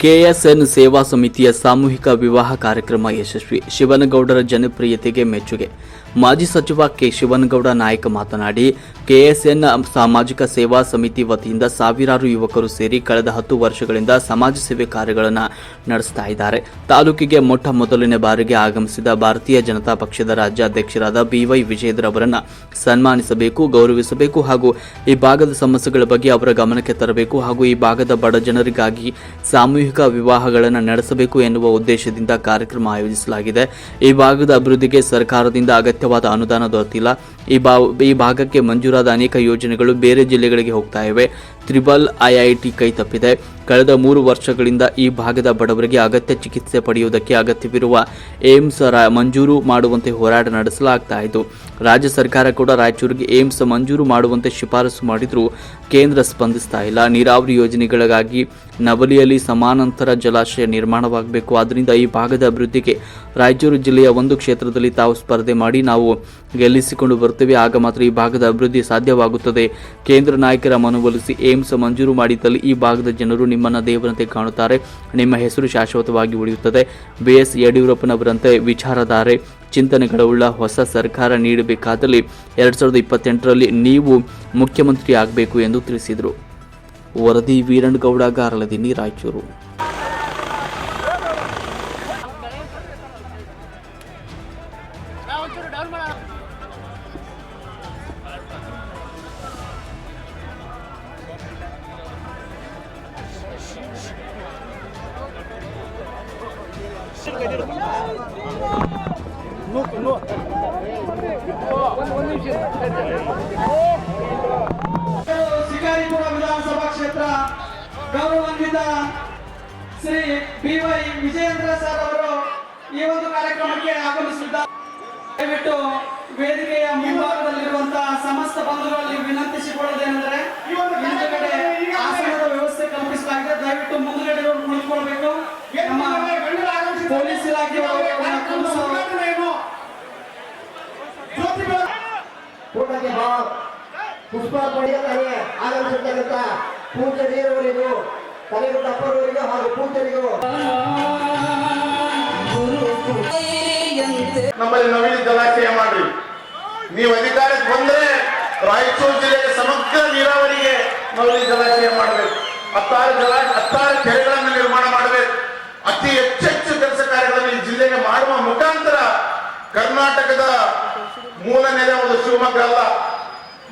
KSN ಸೇವಾ ಸಮಿತಿಯ ಸಾಮೂಹಿಕ ವಿವಾಹ ಕಾರ್ಯಕ್ರಮ ಯಶಸ್ವಿ. ಶಿವನಗೌಡರ ಜನಪ್ರಿಯತೆಗೆ ಮೆಚ್ಚುಗೆ. ಮಾಜಿ ಸಚಿವ ಕೆ ಶಿವನಗೌಡ ನಾಯಕ ಮಾತನಾಡಿ, ಕೆಎಸ್ಎನ್ ಸಾಮಾಜಿಕ ಸೇವಾ ಸಮಿತಿ ವತಿಯಿಂದ ಸಾವಿರಾರು ಯುವಕರು ಸೇರಿ ಕಳೆದ ಹತ್ತು ವರ್ಷಗಳಿಂದ ಸಮಾಜ ಸೇವೆ ಕಾರ್ಯಗಳನ್ನು ನಡೆಸ್ತಾ ಇದ್ದಾರೆ. ತಾಲೂಕಿಗೆ ಮೊಟ್ಟ ಮೊದಲನೇ ಬಾರಿಗೆ ಆಗಮಿಸಿದ ಭಾರತೀಯ ಜನತಾ ಪಕ್ಷದ ರಾಜ್ಯಾಧ್ಯಕ್ಷರಾದ ಬಿವೈ ವಿಜೇಂದ್ರ ಅವರನ್ನು ಸನ್ಮಾನಿಸಬೇಕು, ಗೌರವಿಸಬೇಕು ಹಾಗೂ ಈ ಭಾಗದ ಸಮಸ್ಯೆಗಳ ಬಗ್ಗೆ ಅವರ ಗಮನಕ್ಕೆ ತರಬೇಕು ಹಾಗೂ ಈ ಭಾಗದ ಬಡ ಜನರಿಗಾಗಿ ಸಾಮೂಹಿಕ ವಿವಾಹಗಳನ್ನು ನಡೆಸಬೇಕು ಎನ್ನುವ ಉದ್ದೇಶದಿಂದ ಕಾರ್ಯಕ್ರಮ ಆಯೋಜಿಸಲಾಗಿದೆ. ಈ ಭಾಗದ ಅಭಿವೃದ್ಧಿಗೆ ಸರ್ಕಾರದಿಂದ ಅಗತ್ಯವಾದ ಅನುದಾನ ದೊರೆತಿಲ್ಲ ಈ ಈ ಭಾಗಕ್ಕೆ ಮಂಜೂರಾದ ಅನೇಕ ಯೋಜನೆಗಳು ಬೇರೆ ಜಿಲ್ಲೆಗಳಿಗೆ ಹೋಗ್ತಾ ಇವೆ. ತ್ರಿಬಲ್ ಐಐಟಿ ಕೈ ತಪ್ಪಿದೆ. ಕಳೆದ ಮೂರು ವರ್ಷಗಳಿಂದ ಈ ಭಾಗದ ಬಡವರಿಗೆ ಅಗತ್ಯ ಚಿಕಿತ್ಸೆ ಪಡೆಯುವುದಕ್ಕೆ ಅಗತ್ಯವಿರುವ ಏಮ್ಸ್ ಮಂಜೂರು ಮಾಡುವಂತೆ ಹೋರಾಟ ನಡೆಸಲಾಗ್ತಾ ಇತ್ತು ರಾಜ್ಯ ಸರ್ಕಾರ ಕೂಡ ರಾಯಚೂರಿಗೆ ಏಮ್ಸ್ ಮಂಜೂರು ಮಾಡುವಂತೆ ಶಿಫಾರಸು ಮಾಡಿದರೂ ಕೇಂದ್ರ ಸ್ಪಂದಿಸ್ತಾ ಇಲ್ಲ. ನೀರಾವರಿ ಯೋಜನೆಗಳಿಗಾಗಿ ನವಲಿಯಲ್ಲಿ ಸಮಾನಾಂತರ ಜಲಾಶಯ ನಿರ್ಮಾಣವಾಗಬೇಕು. ಆದ್ದರಿಂದ ಈ ಭಾಗದ ಅಭಿವೃದ್ಧಿಗೆ ರಾಯಚೂರು ಜಿಲ್ಲೆಯ ಒಂದು ಕ್ಷೇತ್ರದಲ್ಲಿ ತಾವು ಸ್ಪರ್ಧೆ ಮಾಡಿ ನಾವು ಗೆಲ್ಲಿಸಿಕೊಂಡು ಬರುತ್ತೇವೆ. ಆಗ ಮಾತ್ರ ಈ ಭಾಗದ ಅಭಿವೃದ್ಧಿ ಸಾಧ್ಯವಾಗುತ್ತದೆ. ಕೇಂದ್ರ ನಾಯಕರ ಮನವೊಲಿಸಿ ಏಮ್ಸ್ ಮಂಜೂರು ಮಾಡಿದ್ದಲ್ಲಿ ಈ ಭಾಗದ ಜನರು ನಿಮ್ಮನ್ನು ದೇವರಂತೆ ಕಾಣುತ್ತಾರೆ. ನಿಮ್ಮ ಹೆಸರು ಶಾಶ್ವತವಾಗಿ ಉಳಿಯುತ್ತದೆ. B S ಯಡಿಯೂರಪ್ಪನವರಂತೆ ವಿಚಾರಧಾರೆ. ಚಿಂತನೆಗಳುಳ್ಳ ಹೊಸ ಸರ್ಕಾರ ನೀಡಬೇಕಾದಲ್ಲಿ ಎರಡ್ ಸಾವಿರದ ಇಪ್ಪತ್ತೆಂಟರಲ್ಲಿ ನೀವು ಮುಖ್ಯಮಂತ್ರಿ ಆಗಬೇಕು ಎಂದು ತಿಳಿಸಿದರು. ವರದಿ ವೀರಣ್ಣಗೌಡ ಗಾರಲದಿನಿ ರಾಯಚೂರು. ಶಿಕಾರಿಪುರ ವಿಧಾನಸಭಾ ಕ್ಷೇತ್ರ ಗೌರವಾನ್ವಿತ Shri B Y Vijayendra sir ಅವರು ಈ ಒಂದು ಕಾರ್ಯಕ್ರಮಕ್ಕೆ ಆಗಮಿಸಿದ್ದಾರೆ. ದಯವಿಟ್ಟು ವೇದಿಕೆಯ ಮುಂಭಾಗದಲ್ಲಿರುವಂತಹ ಸಮಸ್ತ ಬಂಧುಗಳಲ್ಲಿ ವಿನಂತಿಸಿಕೊಳ್ಳೋದೇನೆಂದರೆ ಹಿಂದುಗಡೆ ಆಸನದ ವ್ಯವಸ್ಥೆ ಕಲ್ಪಿಸಲಾಗಿದೆ ದಯವಿಟ್ಟು ಮುಂದುಗಡೆ ಕೂಟಕ್ಕೆ ಭಾವ ಪುಷ್ಪ ಪಡೆಯಲಾಗಿ ಆಗಮಿಸಿರ್ತಕ್ಕಂಥ ಪೂಜನೀರವರಿಗೂ ತಪ್ಪರವರಿಗೂ ಹಾಗೂ ಪೂಜರಿಗೂ ನಮ್ಮಲ್ಲಿ ನವೀನ ಜಲಾಶಯ ಮಾಡ್ರಿ. ನೀವು ಅಧಿಕಾರಕ್ಕೆ ಬಂದ್ರೆ ರಾಯಚೂರು ಜಿಲ್ಲೆಯ ಸಮಗ್ರ ನೀರಾವರಿಗೆ ನವೀನ ಜಲಾಶಯ ಮಾಡಬೇಕು. ಹತ್ತಾರು ಜಲ ಹತ್ತಾರು ಕೆರೆಗಳನ್ನು ನಿರ್ಮಾಣ ಮಾಡಬೇಕು. ಅತಿ ಹೆಚ್ಚೆಚ್ಚು ಕೆಲಸ ಕಾರ್ಯಗಳನ್ನು ಈ ಜಿಲ್ಲೆಗೆ ಮಾಡುವ ಮುಖಾಂತರ ಕರ್ನಾಟಕದ ಮೂಲ ನೆಲೆ ಒಂದು ಶಿವಮೊಗ್ಗ ಅಲ್ಲ.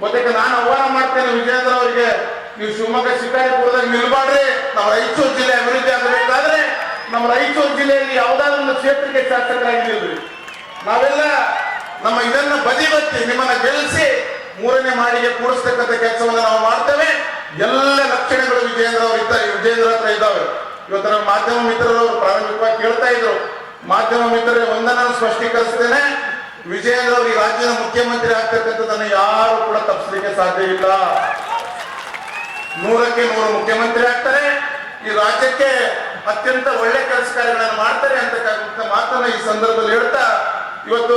ಮತ್ತೆ ನಾನು ಆಹ್ವಾನ ಮಾಡ್ತೇನೆ ವಿಜಯೇಂದ್ರ ಅವರಿಗೆ, ನೀವು ಶಿವಮೊಗ್ಗ ಶಿಕಾರಿಪುರದಲ್ಲಿ ನಿಲ್ಬಾಡ್ರಿ ನಮ್ಮ ರಾಯಚೂರು ಜಿಲ್ಲೆ ಅಭಿವೃದ್ಧಿ ಆಗಬೇಕಾದ್ರೆ ನಮ್ಮ ರಾಯಚೂರು ಜಿಲ್ಲೆಯಲ್ಲಿ ಯಾವುದಾದ್ರೂ ಒಂದು ಕ್ಷೇತ್ರಕ್ಕೆ ಶಾಸಕರಾಗಿ ನಾವೆಲ್ಲ ನಮ್ಮ ಇದನ್ನ ಬದಿಬತ್ತಿ ನಿಮ್ಮನ್ನ ಗೆಲ್ಲಿಸಿ ಮೂರನೇ ಮಾಡಿಗೆ ಕೂಡಿಸ್ತಕ್ಕಂಥ ಕೆಲಸವನ್ನು ನಾವು ಮಾಡ್ತೇವೆ. ಎಲ್ಲ ಲಕ್ಷಣಗಳು ವಿಜಯೇಂದ್ರ ಅವರು ಇದ್ದಾರೆ, ವಿಜಯೇಂದ್ರ ಹತ್ರ ಇದ್ದಾವೆ. ಇವತ್ತು ನಮ್ಮ ಮಾಧ್ಯಮ ಮಿತ್ರರು ಪ್ರಾರಂಭಿಕವಾಗಿ ಕೇಳ್ತಾ ಇದ್ರು. ಮಾಧ್ಯಮ ಮಿತ್ರರೇ ವಂದನಾ ನಾನು ಸ್ಪಷ್ಟೀಕರಿಸ್ತೇನೆ. ವಿಜಯೇಂದ್ರ ಅವರು ಈ ರಾಜ್ಯದ ಮುಖ್ಯಮಂತ್ರಿ ಆಗ್ತಕ್ಕಂಥದ್ದನ್ನು ಯಾರು ಕೂಡ ತಪ್ಪಿಸಲಿಕ್ಕೆ ಸಾಧ್ಯ ಇಲ್ಲ. ನೂರಕ್ಕೆ ನೂರು ಮುಖ್ಯಮಂತ್ರಿ ಆಗ್ತಾರೆ. ಈ ರಾಜ್ಯಕ್ಕೆ ಅತ್ಯಂತ ಒಳ್ಳೆ ಕೆಲಸ ಕಾರ್ಯಗಳನ್ನು ಮಾಡ್ತಾರೆ ಅಂತಕ್ಕಂಥ ಮಾತನ್ನ ಈ ಸಂದರ್ಭದಲ್ಲಿ ಹೇಳ್ತಾ, ಇವತ್ತು